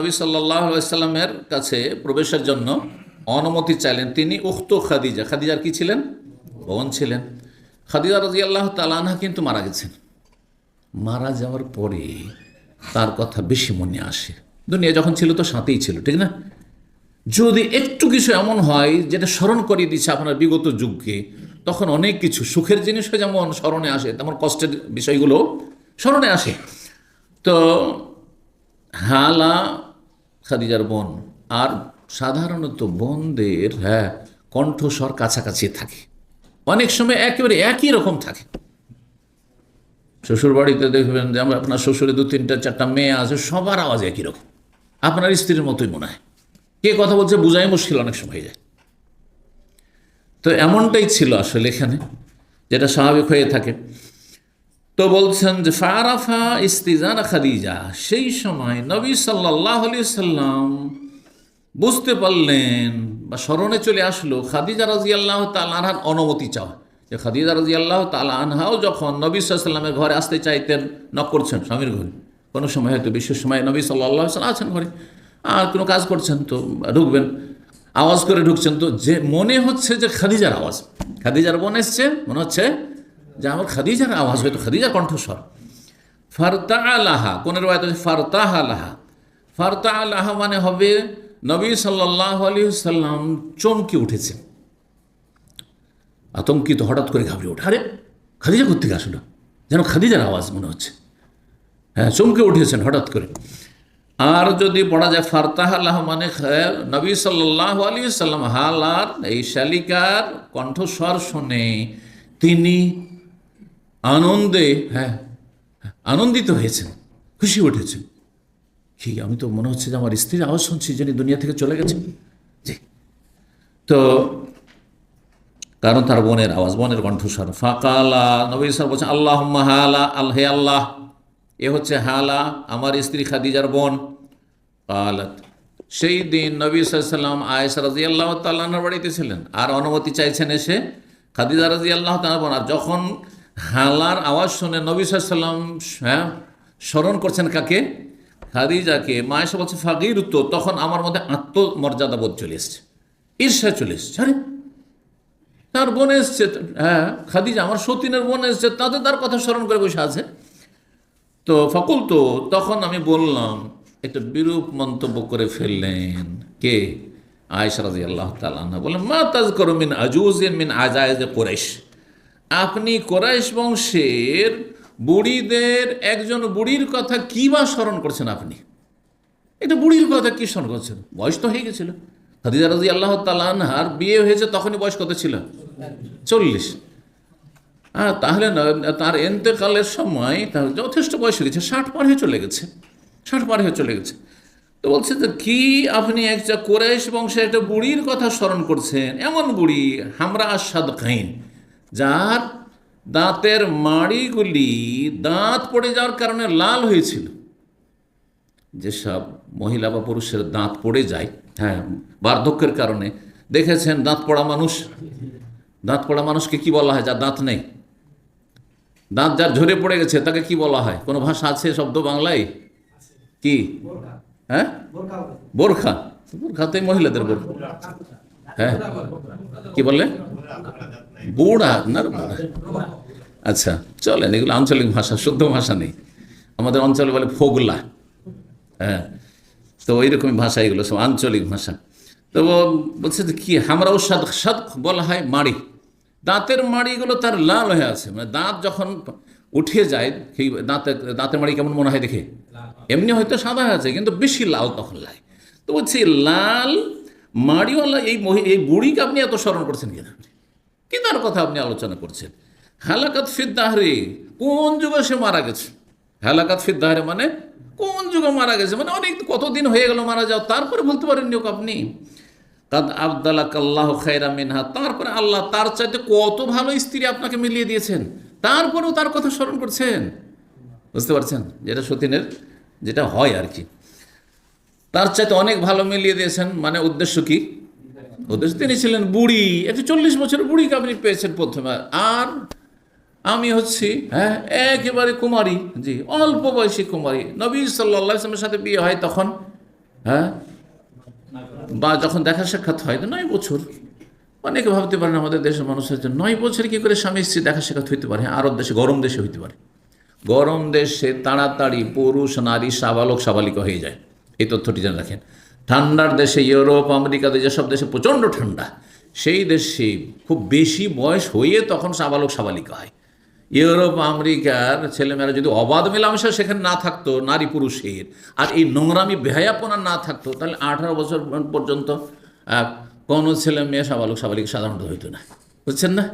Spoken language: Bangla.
নবী সাল্লাহ সাল্লামের কাছে প্রবেশের জন্য অনুমতি চাইলেন। তিনি উক্ত খাদিজা। খাদিজার কি ছিলেন? বোন ছিলেন। খাদিজা রাজি আল্লাহ তালানহা কিন্তু মারা গেছেন। মারা যাওয়ার পরে তার কথা বেশি মনে আসে। দুনিয়া যখন ছিল তো সাথেই ছিল, ঠিক না? যদি একটু কিছু এমন হয় যেটা স্মরণ করিয়ে দিচ্ছে আপনার বিগত যুগকে, তখন অনেক কিছু সুখের জিনিসও যেমন স্মরণে আসে, তেমন কষ্টের বিষয়গুলো স্মরণে আসে। তো হালা খাদিজার বোন। আর সাধারণত বোনদের হ্যাঁ কণ্ঠস্বর কাছাকাছি থাকে। অনেক সময় একেবারে একই রকম থাকে। শ্বশুর বাড়িতে দেখবেন যে আমরা আপনার শ্বশুরে দু, তিনটা, চারটা মেয়ে আছে, সবার আওয়াজ একই রকম। আপনার স্ত্রীর মতোই মনে হয়। কে কথা বলছে বোঝাই মুশকিল অনেক সময় হয়ে যায়। তো এমনটাই ছিল আসলে এখানে, যেটা স্বাভাবিক হয়ে থাকে। তো বলছেন যে ফারাফা ইস্তিজানা খাদিজা। সেই সময় নবী সাল্লাহ সাল্লাম বুঝতে পারলেন বা স্মরণে চলে আসলো খাদিজা রাজি আল্লাহ তালাহার অনুমতি চাওয়া। যে খাদিজা রাজি আল্লাহ তালাহাও যখন নবী সাল্লামের ঘরে আসতে চাইতেন, নক করছেন স্বামীর ঘরে। কোনো সময় হয়তো বিশেষ সময় নবী সাল্লাহ সাল্লাম আছেন ঘরে। আর কোনো কাজ করছেন তো ঢুকবেন, আওয়াজ করে ঢুকছেন তো। যে মনে হচ্ছে যে খাদিজার আওয়াজ। খাদিজার বোন এসছে, মনে হচ্ছে যে আমার খাদিজার আওয়াজ হয়তো খাদিজার কণ্ঠস্বর। ফারতা আলাহা কোনের বাড়িতে ফারতাহ আলাহা ফারতা আলাহা মানে হবে নবী সাল্লাহ আলী সাল্লাম চমকে উঠেছে। আতঙ্কিত, হঠাৎ করে ঘাবড়ে ওঠে। আরে, খাদিজা কোথেকে আসলো? যেন খাদিজার আওয়াজ মনে হচ্ছে। হ্যাঁ চমকে উঠেছেন হঠাৎ করে। আর যদি পড়া যায় ফারতাহ আল্লাহ মানে নবী সাল্লাহ আলী সাল্লাম হালার এই শালিকার কণ্ঠস্বর শুনে তিনি আনন্দে হ্যাঁ। আনন্দিত হয়েছেন খুশি উঠেছেন। কি আমি তো মনে হচ্ছে যে আমার স্ত্রীর আওয়াজ শুনছি যিনি দুনিয়া থেকে চলে গেছেন। জি। তো কারণ তার বোনের আওয়াজ বোনের কণ্ঠস্বর ফাকালা নবী স্যার বলছেন আল্লাহ হালা আল হে আল্লাহ। এ হচ্ছে হালা আমার স্ত্রী খাদিজার বোন। কালাত সেই দিন নবী সাল্লাম আয়েশা রাজি আল্লাহ তাল্লাহার বাড়িতে ছিলেন। আর অনুমতি চাইছেন এসে খাদিজা রাজি আল্লাহ তাল্লাহ বোন। আর যখন হালার আওয়াজ শুনে নবী সাল্লাম হ্যাঁ স্মরণ করছেন কাকে? খাদিজাকে। মায়েশা বলছে ফাকির তো তখন আমার মধ্যে আত্মমর্যাদা বোধ চলে এসছে। ঈর্ষা চলে এসছে। আরে, তার বোন এসছে হ্যাঁ খাদিজা আমার সতীনের বোন এসছে, তাদের তার কথা স্মরণ করে বসে আছে। তো ফকুল তো তখন আমি বললাম, একটা বিরূপ মন্তব্য করে ফেললেন। কে? আয়েশা রাজি আল্লাহ তালা বললেন, মা তাজ করো মিন আজুজিন মিন আজায়জ কোরাইশ। আপনি কোরাইশ বংশের বুড়িদের, একজন বুড়ির কথা কি বা স্মরণ করছেন আপনি? এটা বুড়ির কথা কি স্মরণ করছেন? বয়স তো হয়ে গেছিল। খাদিজা রাজি আল্লাহ তালানহার বিয়ে হয়েছে তখনই বয়স কত ছিল? চল্লিশ। হ্যাঁ তাহলে তার এন্তেকালের সময় তার যথেষ্ট বয়স হয়ে গেছে, ষাট পার হয়ে চলে গেছে। ষাট পার হয়ে চলে গেছে। তো বলছে যে, কি আপনি একটা কোরাইশ বংশের একটা বুড়ির কথা স্মরণ করছেন? এমন বুড়ি, হামরা আসাদ খাইন যার দাঁতের মাড়িগুলি দাঁত পড়ে যাওয়ার কারণে লাল হয়েছিল। যেসব মহিলা বা পুরুষের দাঁত পড়ে যায় হ্যাঁ বার্ধক্যের কারণে। দেখেছেন, দাঁত পড়া মানুষ? দাঁত পড়া মানুষকে কি বলা হয়? যার দাঁত নেই। দাঁত যার ঝরে পড়ে গেছে, তাকে কি বলা হয়? কোনো ভাষা আছে শব্দ বাংলায়? কি? হ্যাঁ? বোরখা। বোরখাতে মহিলাদের বোরখা। হ্যাঁ? কি বললে? বুড়া আপনার বুড়া। আচ্ছা চলেন, এগুলো আঞ্চলিক ভাষা, শুদ্ধ ভাষা নেই। আমাদের অঞ্চলে বলে ফোগলা হ্যাঁ তো ওই রকমই ভাষা এগুলো সব, আঞ্চলিক ভাষা। তো বলছে যে কি আমরাও সাদ সাদ বলা হয় মাড়ি। দাঁতের মাড়িগুলো তার লাল হয়ে আছে। মানে দাঁত যখন উঠে যায়, সেই দাঁতের দাঁতের মাড়ি কেমন মনে হয় দেখে? এমনি হয়তো সাদা হয়ে আছে, কিন্তু বেশি লাল তখন লাগে। তো বলছি লাল মাড়িওয়ালা এই মহি, এই বুড়িকে আপনি এত স্মরণ করছেন কিনা? কি তার কথা আপনি আলোচনা করছেন? হালাকাত ফিদ্দাহরে কোন যুগে সে মারা গেছে? হালাকাত ফিদ্দাহরে মানে কোন যুগে মারা গেছে? মানে অনেক কতদিন হয়ে গেল মারা যাও তারপরে বলতে পারেননি ওকে আপনি। কাদ আবদালাক আল্লাহ খায়রা মিনহা, তারপরে আল্লাহ তার চাইতে কত ভালো স্ত্রী আপনাকে মিলিয়ে দিয়েছেন? তারপরেও তার কথা স্মরণ করছেন। বুঝতে পারছেন? যেটা সতীনের, যেটা হয় আর কি। তার চাইতে অনেক ভালো মিলিয়ে দিয়েছেন মানে উদ্দেশ্য কি? উদ্দেশ্য তিনি ছিলেন বুড়ি। একটু চল্লিশ বছর বুড়িকে আপনি পেয়েছেন প্রথমে। আর আমি হচ্ছি হ্যাঁ একেবারে কুমারী জি অল্প বয়সী কুমারী। নবী সাল্লা ইসলামের সাথে বিয়ে হয় তখন হ্যাঁ বা যখন দেখা সাক্ষাৎ হয় তো নয় বছর। অনেকে ভাবতে পারেন আমাদের দেশের মানুষের জন্য নয় বছর কি করে স্বামী স্ত্রী দেখা সাক্ষাৎ হইতে পারে? হ্যাঁ, আরব দেশে গরম দেশে হইতে পারে। গরম দেশে তাড়াতাড়ি পুরুষ নারী সাবালক সাবালিকা হয়ে যায়। এই তথ্যটি জেনে রাখেন। ঠান্ডার দেশে ইউরোপ আমেরিকাতে যেসব দেশে প্রচণ্ড ঠান্ডা। সেই দেশে খুব বেশি বয়স হয়ে তখন সাবালক সাবালিকা হয়। ইউরোপ, আমেরিকার ছেলেমেয়েরা যদি অবাধ মেলামেশা সেখানে না থাকতো, নারী পুরুষের, আর এই নোংরামি, বেহায়াপনা না থাকতো, তাহলে আঠারো বছর পর্যন্ত কোনো ছেলে মেয়ে সাবালক সাবালিকা সাধারণত হইতো না। বুঝছেন না?